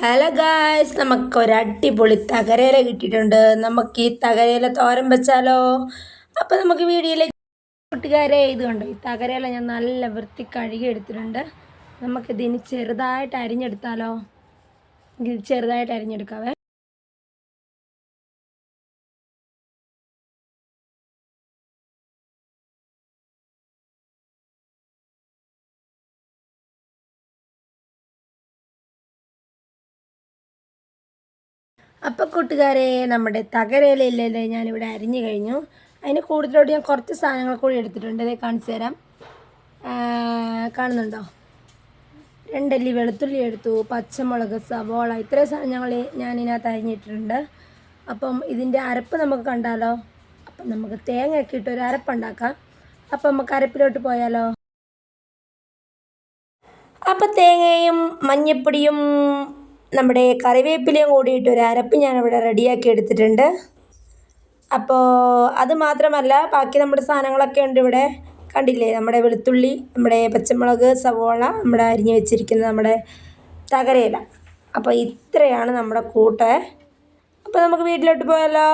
Hello guys നമുക്ക് ഒരു അടിപൊളി തകരയില കിട്ടിയിട്ടുണ്ട്. നമുക്ക് ഈ തകരയില തോരൻ വെച്ചാലോ? അപ്പോൾ നമുക്ക് വീഡിയോയിലേക്ക് കൂട്ടുകാരെ ഇതുകൊണ്ട് കണ്ടോ? ഈ തകരയില ഞാൻ നല്ല വൃത്തി കഴുകി എടുത്തിട്ടുണ്ട്. നമുക്കിതിന് ചെറുതായിട്ട് അരിഞ്ഞെടുത്താലോ? ഇത് ചെറുതായിട്ട് അരിഞ്ഞെടുക്കാവേ. അപ്പോൾ കൂട്ടുകാരെ നമ്മുടെ തകരയിലല്ലേ ഞാനിവിടെ അരിഞ്ഞു കഴിഞ്ഞു. അതിന് കൂടുതലോട്ട് ഞാൻ കുറച്ച് സാധനങ്ങൾ കൂടി എടുത്തിട്ടുണ്ട്. അതേ കാണിച്ചു തരാം. കാണുന്നുണ്ടോ? രണ്ടല്ലി വെളുത്തുള്ളി എടുത്തു പച്ചമുളക് സവോള ഇത്രയും സാധനം ഞങ്ങൾ ഞാൻ ഇതിനകത്ത് അരിഞ്ഞിട്ടുണ്ട്. അപ്പം ഇതിന്റെ അരപ്പ് നമുക്ക് കണ്ടാലോ? അപ്പം നമുക്ക് തേങ്ങയൊക്കെ ഇട്ട് ഒരു അരപ്പുണ്ടാക്കാം. അപ്പം നമുക്ക് അരപ്പിലോട്ട് പോയാലോ? അപ്പം തേങ്ങയും മഞ്ഞപ്പൊടിയും നമ്മുടെ കറിവേപ്പിലയും കൂടിയിട്ട് ഒരു അരപ്പ് ഞാനിവിടെ റെഡിയാക്കി എടുത്തിട്ടുണ്ട്. അപ്പോൾ അത് മാത്രമല്ല ബാക്കി നമ്മുടെ സാധനങ്ങളൊക്കെ ഉണ്ട് ഇവിടെ. കണ്ടില്ലേ? നമ്മുടെ വെളുത്തുള്ളി നമ്മുടെ പച്ചമുളക് സവോള നമ്മുടെ അരിഞ്ഞു വെച്ചിരിക്കുന്ന നമ്മുടെ തകരയില. അപ്പോൾ ഇത്രയാണ് നമ്മുടെ കൂട്ട്. അപ്പോൾ നമുക്ക് വീട്ടിലോട്ട് പോയാലോ?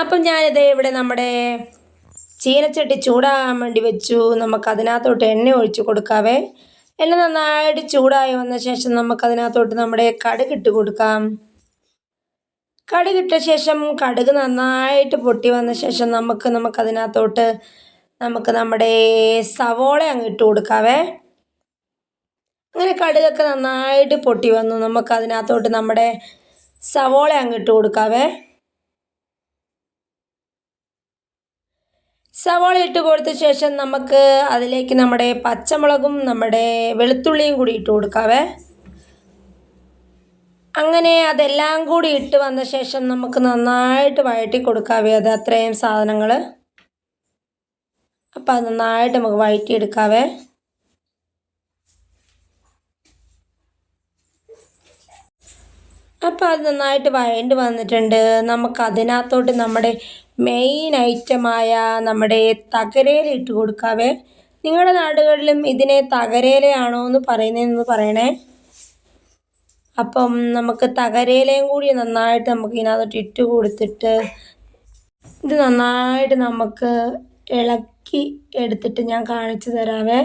അപ്പം ഞാനിത് ഇവിടെ നമ്മുടെ ചീനച്ചട്ടി ചൂടാകാൻ വേണ്ടി വെച്ചു. നമുക്ക് അതിനകത്തോട്ട് എണ്ണ ഒഴിച്ച് കൊടുക്കാവേ. എണ്ണ നന്നായിട്ട് ചൂടായി വന്ന ശേഷം നമുക്ക് അതിനകത്തോട്ട് നമ്മുടെ കടുക് ഇട്ട് കൊടുക്കാം. കടുകിട്ട ശേഷം കടുക് നന്നായിട്ട് പൊട്ടി വന്ന ശേഷം നമുക്ക് നമുക്ക് അതിനകത്തോട്ട് നമുക്ക് നമ്മുടെ സവോള അങ്ങ് ഇട്ട് കൊടുക്കാവേ. അങ്ങനെ കടുകൊക്കെ നന്നായിട്ട് പൊട്ടി വന്നു. നമുക്ക് അതിനകത്തോട്ട് നമ്മുടെ സവോള അങ്ങ് ഇട്ട് കൊടുക്കാവേ. സവാള ഇട്ട് കൊടുത്ത ശേഷം നമുക്ക് അതിലേക്ക് നമ്മുടെ പച്ചമുളകും നമ്മുടെ വെളുത്തുള്ളിയും കൂടി ഇട്ട് കൊടുക്കാവേ. അങ്ങനെ അതെല്ലാം കൂടി ഇട്ട് വന്ന ശേഷം നമുക്ക് നന്നായിട്ട് വഴറ്റി കൊടുക്കാവേ അത് അത്രയും സാധനങ്ങൾ. അപ്പം അത് നന്നായിട്ട് നമുക്ക് വഴറ്റിയെടുക്കാവേ. അപ്പോൾ അത് നന്നായിട്ട് വഴണ്ട് വന്നിട്ടുണ്ട്. നമുക്ക് അതിനകത്തോട്ട് നമ്മുടെ മെയിൻ ഐറ്റമായ നമ്മുടെ തകരയില ഇട്ട് കൊടുക്കാവേ. നിങ്ങളുടെ നാടുകളിലും ഇതിനെ തകരയിലയാണോ എന്ന് പറയുന്നതെന്ന് പറയണേ. അപ്പം നമുക്ക് തകരയിലയും കൂടി നന്നായിട്ട് നമുക്ക് ഇതിനകത്തോട്ട് ഇട്ട് കൊടുത്തിട്ട് ഇത് നന്നായിട്ട് നമുക്ക് ഇളക്കി എടുത്തിട്ട് ഞാൻ കാണിച്ചു തരാവേ.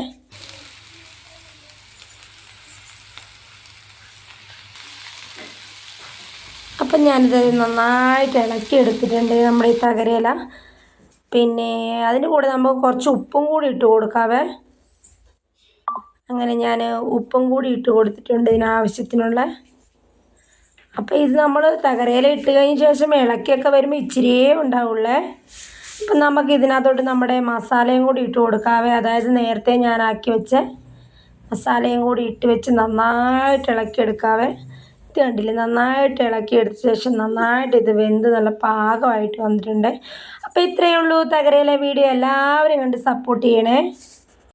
അപ്പം ഞാനിത് നന്നായിട്ട് ഇളക്കി എടുത്തിട്ടുണ്ട് നമ്മുടെ ഈ തകരയില. പിന്നെ അതിന്റെ കൂടെ നമുക്ക് കുറച്ച് ഉപ്പും കൂടി ഇട്ട് കൊടുക്കാവേ. അങ്ങനെ ഞാൻ ഉപ്പും കൂടി ഇട്ട് കൊടുത്തിട്ടുണ്ട് ഇതിനാവശ്യത്തിനുള്ള. അപ്പോൾ ഇത് നമ്മൾ തകരയില ഇട്ട് കഴിഞ്ഞ ശേഷം ഇളക്കിയൊക്കെ വരുമ്പോൾ ഇച്ചിരിയേ ഉണ്ടാവുള്ളേ. അപ്പം നമുക്ക് ഇതിനകത്തോട്ട് നമ്മുടെ മസാലയും കൂടി ഇട്ട് കൊടുക്കാവേ. അതായത് നേരത്തെ ഞാൻ ആക്കി വെച്ച മസാലയും കൂടി ഇട്ട് വെച്ച് നന്നായിട്ട് ഇളക്കിയെടുക്കാവേ ഇത് കണ്ടില്ലേ? നന്നായിട്ട് ഇളക്കി എടുത്ത ശേഷം നന്നായിട്ട് ഇത് വെന്ത് നല്ല പാകമായിട്ട് വന്നിട്ടുണ്ട്. അപ്പോൾ ഇത്രയേ ഉള്ളൂ. തകരയിലെ വീഡിയോ എല്ലാവരും കണ്ട് സപ്പോർട്ട് ചെയ്യണേ.